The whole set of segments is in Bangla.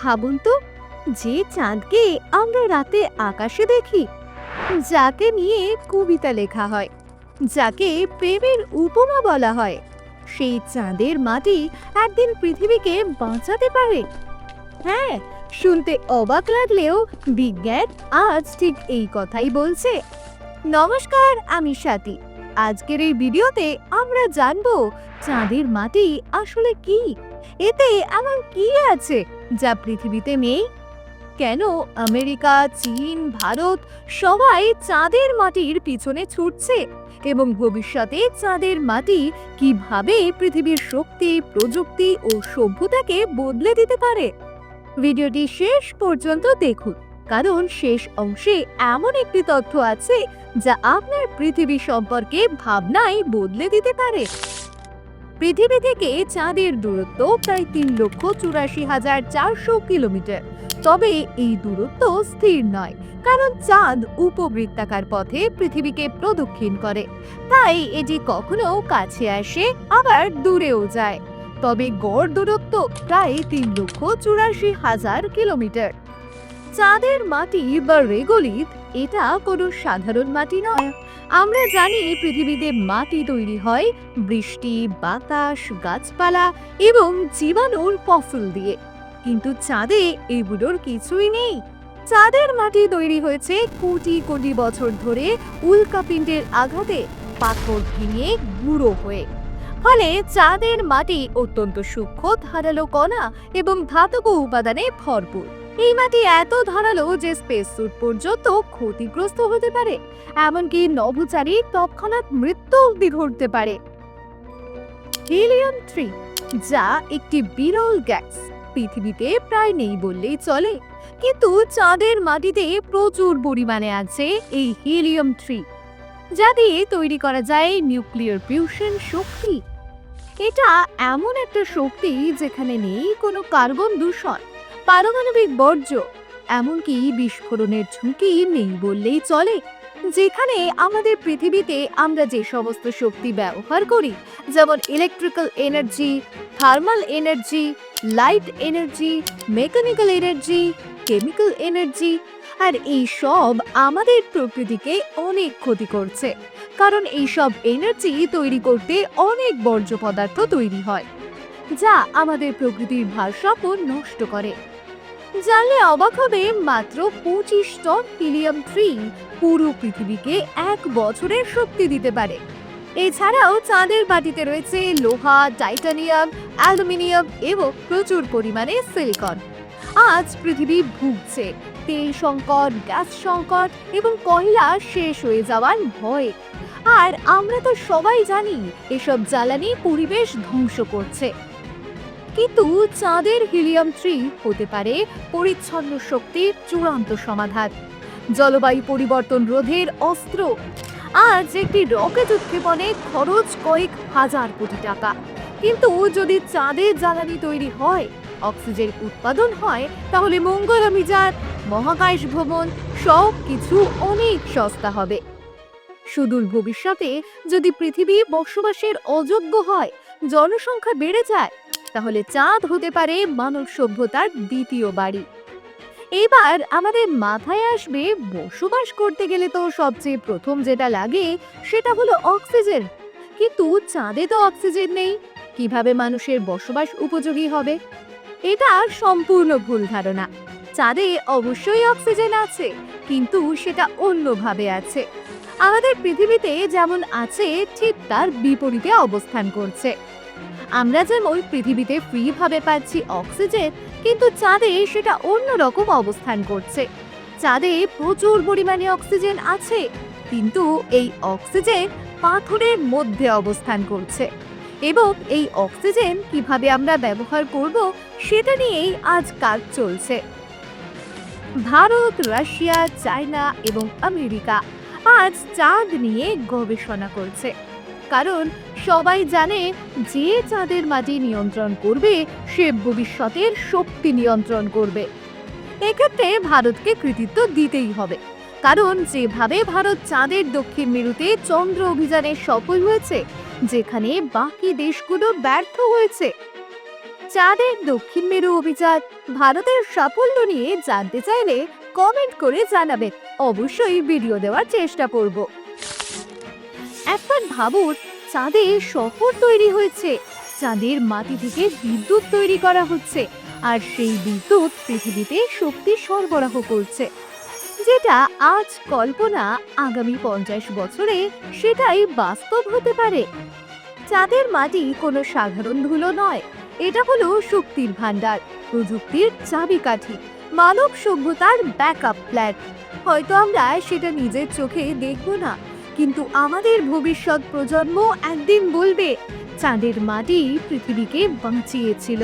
ভাবুন তো, যে চাঁদকে আমরা রাতে আকাশে দেখি, যাকে নিয়ে কবিতা লেখা হয়, যাকে প্রেমের উপমা বলা হয়, সেই চাঁদের মাটি একদিন পৃথিবীকে বাঁচাতে পারে। হ্যাঁ শুনতে অবাক লাগলেও বিজ্ঞান আজ ঠিক এই কথাই বলছে। নমস্কার, আমি স্বাতী। আজকের এই ভিডিওতে আমরা জানব, চাঁদের মাটি আসলে কি? এতে এমন কি আছে যা পৃথিবীতে নেই? কেন আমেরিকা, চীন, ভারত সবাই চাঁদের মাটির পিছনে ছুটছে এবং ভবিষ্যতে চাঁদের মাটি কীভাবে পৃথিবীর শক্তি, প্রযুক্তি ও সভ্যতাকে বদলে দিতে পারে? ভিডিওটি শেষ পর্যন্ত দেখুন, কারণ শেষ অংশে এমন একটি তথ্য আছে যা আপনার পৃথিবী সম্পর্কে ভাবনায় বদলে দিতে পারে। পৃথিবী থেকে চাঁদের দূরত্ব প্রায় তিন লক্ষ চুরাশি হাজার চারশো কিলোমিটার। তবে এই দূরত্ব স্থির নয়, কারণ চাঁদ উপবৃত্তাকার পথে পৃথিবীকে প্রদক্ষিণ করে। তাই এটি কখনো কাছে আসে, আবার দূরেও যায়। তবে গড় দূরত্ব প্রায় তিন লক্ষ চুরাশি হাজার কিলোমিটার। চাঁদের মাটি বা রেগোলিথ, এটা কোনো সাধারণ মাটি নয়। আমরা জানি পৃথিবীতে মাটি তৈরি হয়, বৃষ্টি, বাতাস, গাছপালা এবং জীবাণুর ফসল দিয়ে। কিন্তু চাঁদে এগুলোর কিছুই নেই। চাঁদের মাটি তৈরি হয়েছে কোটি কোটি বছর ধরে উল্কাপিণ্ডের আঘাতে, পাথর ভেঙে গুঁড়ো হয়ে। ফলে চাঁদের মাটি অত্যন্ত সূক্ষ্ম, ধারালো কণা এবং ধাতব উপাদানে ভরপুর। এই মাটি এত ধারালো যে স্পেস স্যুট পর্যন্ত ক্ষতিগ্রস্ত হতে পারে, এমনকি নভোচারী তৎক্ষণাৎ মৃত্যু অব্দি ঘটতে পারে। হিলিয়াম থ্রি যা একটি বিরল গ্যাস পৃথিবীতে প্রায় নেই বললেই চলে, কিন্তু চাঁদের মাটিতে প্রচুর পরিমাণে আছে এই হিলিয়াম থ্রি যা দিয়ে তৈরি করা যায় নিউক্লিয়ার ফিউশন শক্তি। এটা এমন একটা শক্তি যেখানে নেই কোনো কার্বন দূষণ। পারমাণবিক বর্জ্য, এমনকি বিস্ফোরণের ঝুঁকি নেই বললেই চলে। যেখানে আমাদের পৃথিবীতে আমরা যে সমস্ত শক্তি ব্যবহার করি, যেমন electrical energy thermal energy light energy mechanical energy chemical energy আর এই সব আমাদের প্রকৃতিকে অনেক ক্ষতি করছে, কারণ এই সব এনার্জি তৈরি করতে অনেক বর্জ্য পদার্থ তৈরি হয়, যা আমাদের প্রকৃতির ভারসাম্য নষ্ট করে। জানলে অবাক হবে, মাত্র পঁচিশ টন হিলিয়াম থ্রি পুরো পৃথিবীকে এক বছরের শক্তি দিতে পারে। এছাড়াও চাঁদের বাটিতে রয়েছে লোহা, টাইটানিয়াম, অ্যালুমিনিয়াম এবং প্রচুর পরিমাণে সিলিকন আজ পৃথিবী ভুগছে, তেল সংকট, গ্যাস সংকট এবং কয়লা শেষ হয়ে যাওয়ার ভয়। আর আমরা তো সবাই জানি, এসব জ্বালানি পরিবেশ ধ্বংস করছে। কিন্তু চাঁদের হিলিয়াম থ্রি হতে পারে পরিচ্ছন্ন শক্তির চূড়ান্ত সমাধান। জলবায়ু পরিবর্তন রোধের অস্ত্র। আজ একটি রকেট উৎক্ষেপণে খরচ কয়েক হাজার কোটি টাকা। কিন্তু যদি চাঁদের জ্বালানি তৈরি হয়, অক্সিজেন উৎপাদন হয়, তাহলে মঙ্গলামী যান মহাকাশ ভ্রমণ, সব কিছু অনেক সস্তা হবে। সুদূর ভবিষ্যতে যদি পৃথিবী বসবাসের অযোগ্য হয়, জনসংখ্যা বেড়ে যায় তাহলে চাঁদ হতে পারে মানব সভ্যতার দ্বিতীয় বাড়ি। এবার আমাদের মাথায় আসবে বসবাস করতে গেলে তো সবচেয়ে প্রথম যেটা লাগে সেটা হলো অক্সিজেন। কিন্তু চাঁদে তো অক্সিজেন নেই, কীভাবে মানুষের বসবাস উপযোগী হবে? এটা সম্পূর্ণ ভুল ধারণা। চাঁদে অবশ্যই অক্সিজেন আছে, কিন্তু সেটা অন্যভাবে আছে। আমাদের পৃথিবীতে যেমন আছে, ঠিক তার বিপরীতে অবস্থান করছে। আমরা যেমন পৃথিবীতে ফ্রি ভাবে পাচ্ছি অক্সিজেন কিন্তু চাঁদে সেটা অন্য রকম অবস্থান করছে। চাঁদে প্রচুর পরিমাণে অক্সিজেন আছে, কিন্তু এই অক্সিজেন পাথরের মধ্যে অবস্থান করছে। এবং এই অক্সিজেন কীভাবে আমরা ব্যবহার করব সেটা নিয়েই আজ কাজ চলছে। ভারত, রাশিয়া, চায়না এবং আমেরিকা আজ চাঁদ নিয়ে গবেষণা করছে। কারণ সবাই জানে যে চাঁদের মাটি নিয়ন্ত্রণ করবে, সে ভবিষ্যতের শক্তি নিয়ন্ত্রণ করবে। এক্ষেত্রে ভারতকে কৃতিত্ব দিতেই হবে। কারণ যেভাবে ভারত চাঁদের দক্ষিণ মেরুতে চন্দ্র অভিযানে সফল হয়েছে, যেখানে বাকি দেশগুলো ব্যর্থ হয়েছে। চাঁদের দক্ষিণ মেরু অভিযান ভারতের সাফল্য নিয়ে জানতে চাইলে কমেন্ট করে জানাবেন। অবশ্যই ভিডিও দেওয়ার চেষ্টা করব। একবার ভাবুন, চাঁদে শহর তৈরি হয়েছে। চাঁদের মাটি থেকে বিদ্যুৎ তৈরি করা হচ্ছে, আর সেই বিদ্যুৎ পৃথিবীতে শক্তি সরবরাহ করছে। যেটা আজ কল্পনা আগামী পঞ্চাশ বছরে সেটাই বাস্তব হতে পারে। চাঁদের মাটি কোনো সাধারণ ধুলো নয়, এটা হলো শক্তির ভান্ডার প্রযুক্তির চাবিকাঠি, মানব সভ্যতার ব্যাকআপ প্ল্যান। হয়তো আমরা সেটা নিজের চোখে দেখব না কিন্তু আমাদের ভবিষ্যৎ প্রজন্ম একদিন বলবে, চাঁদের মাটি পৃথিবীকে বাঁচিয়েছিল।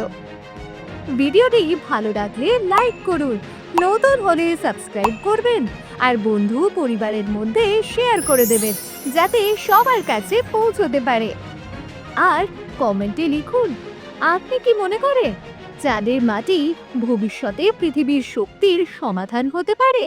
ভিডিওটি ভালো লাগলে লাইক করুন, নতুন হলে সাবস্ক্রাইব করবেন, আর বন্ধু পরিবারের মধ্যে শেয়ার করে দেবেন, যাতে সবার কাছে পৌঁছতে পারে। আর কমেন্টে লিখুন, আপনি কি মনে করেন, চাঁদের মাটি ভবিষ্যতে পৃথিবীর শক্তির সমাধান হতে পারে?